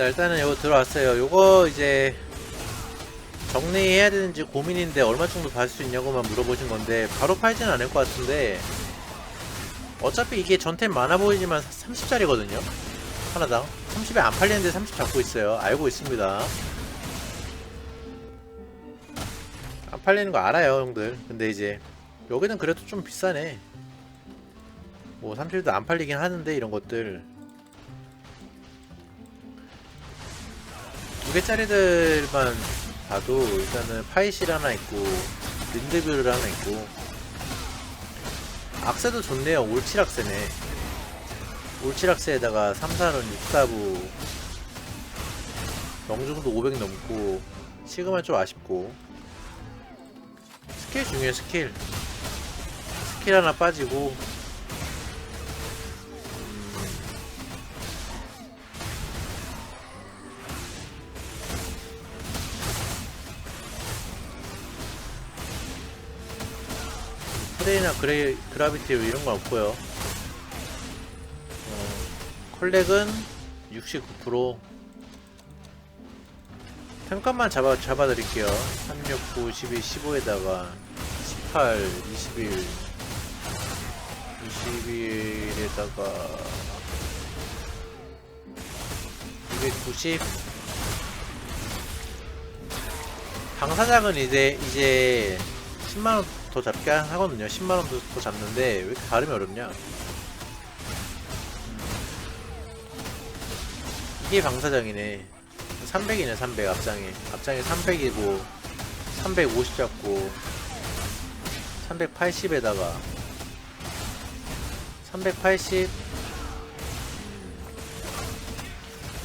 자 일단은 이거 들어왔어요. 요거 이제 정리해야 되는지 고민인데 얼마 정도 받을 수 있냐고만 물어보신 건데 바로 팔진 않을 것 같은데 어차피 이게 전템 많아 보이지만 30짜리거든요. 하나당. 30에 안 팔리는데 30 잡고 있어요. 알고 있습니다. 안 팔리는 거 알아요 형들. 근데 이제 여기는 그래도 좀 비싸네. 뭐 30도 안 팔리긴 하는데 이런 것들 두 개짜리들만 봐도 일단은 파이실 하나 있고 린드뷰를 하나 있고. 악세도 좋네요. 올칠 악세네. 올칠 악세에다가 3사는 6사부. 명중도 500 넘고 시그마 좀 아쉽고. 스킬 중요해 스킬 스킬 하나 빠지고 프레이나 그레이, 그라비티 이런 건 없고요. 어, 컬렉은 69% 템값만 잡아, 잡아드릴게요. 369, 12, 15에다가 18, 21, 21에다가 290 당사장은 이제 이제 10만원 더 잡게 하거든요. 10만원 더 잡는데 왜 이렇게 발음이 어렵냐? 음. 이게 방사장이네. 300이네 300 앞장에. 앞장에 300이고 350 잡고 380에다가 380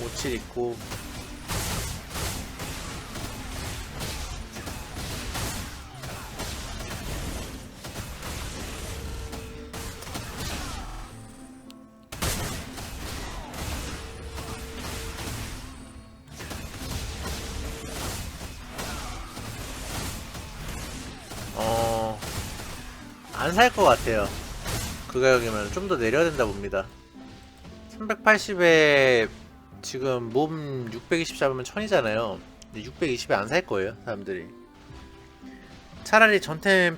57 있고 안 살 것 같아요. 그 가격이면 좀 더 내려야 된다 봅니다. 380에 지금 몸 620 잡으면 1000이잖아요. 근데 620에 안 살 거예요, 사람들이. 차라리 전템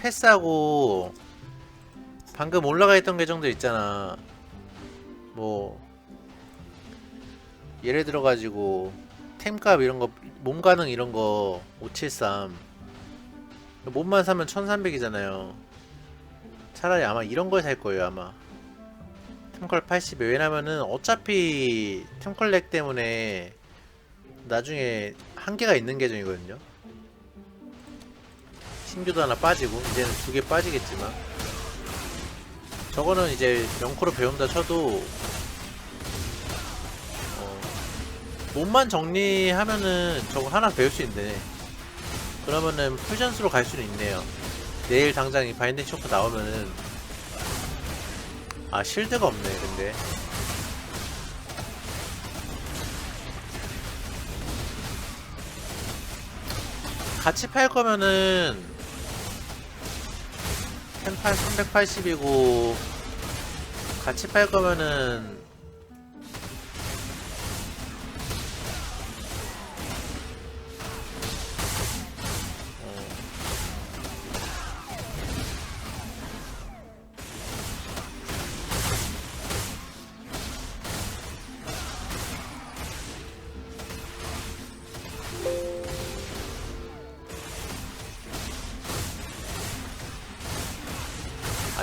패스하고 방금 올라가 있던 계정들 있잖아. 뭐 예를 들어 가지고 템값 이런 거, 몸 가능 이런 거 573 몸만 사면 1300이잖아요. 차라리 아마 이런 걸 살 거예요, 아마. 템컬 80에. 왜냐면은 어차피 템컬렉 때문에 나중에 한계가 있는 계정이거든요. 신규도 하나 빠지고, 이제는 두 개 빠지겠지만. 저거는 이제 영코로 배운다 쳐도, 어, 몸만 정리하면은 저거 하나 배울 수 있네. 그러면은 퓨전스로 갈 수는 있네요. 내일 당장 이 바인딩 쇼크 나오면은 아 실드가 없네 근데. 같이 팔 거면은 템팔 380이고 같이 팔 거면은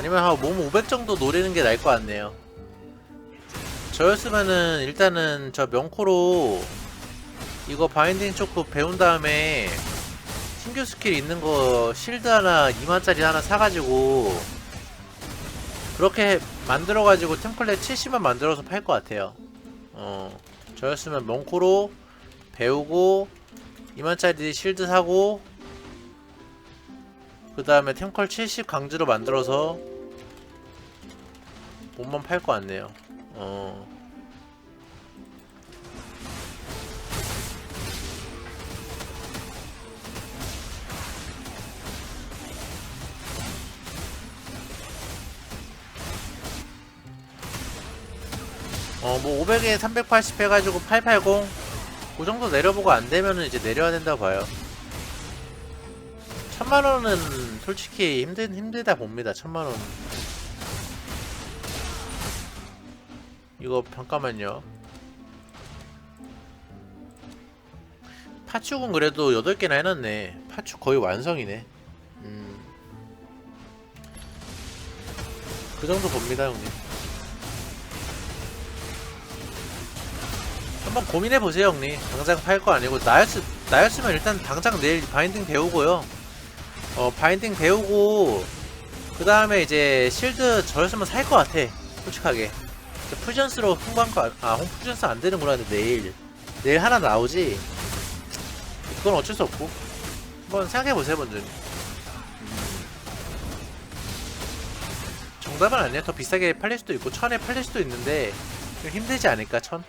아니면 한 몸 500 정도 노리는 게 나을 것 같네요. 저였으면은 일단은 저 명코로 이거 바인딩 초크 배운 다음에 신규 스킬 있는 거 실드 하나 2만짜리 하나 사가지고 그렇게 만들어가지고 템클렛 70만 만들어서 팔 것 같아요. 어 저였으면 명코로 배우고 2만짜리 실드 사고 그 다음에 템컬 70 강제로 만들어서 몸만 팔 것 같네요. 어. 어, 뭐 500에 380 해가지고 880. 그 정도 내려보고 안 되면은 이제 내려야 된다고 봐요. 천만 원은 솔직히 힘든, 힘들다 봅니다. 천만 원. 이거 잠깐만요. 파축은 그래도 8개나 해놨네. 파축 거의 완성이네. 음. 그 정도 봅니다, 형님. 한번 고민해 보세요, 형님. 당장 팔 거 아니고 나였 나였으면 일단 당장 내일 바인딩 배우고요. 어 바인딩 배우고 그 다음에 이제 실드 저였으면 살 것 같아. 솔직하게. 이제 푸전스로 홍보한 거, 안- 아, 홍 푸전스 안 되는구나. 근데 내일. 내일 하나 나오지. 그건 어쩔 수 없고. 한번 생각해 보세요, 먼저. 음. 정답은 아니야. 더 비싸게 팔릴 수도 있고, 천에 팔릴 수도 있는데, 좀 힘들지 않을까, 천?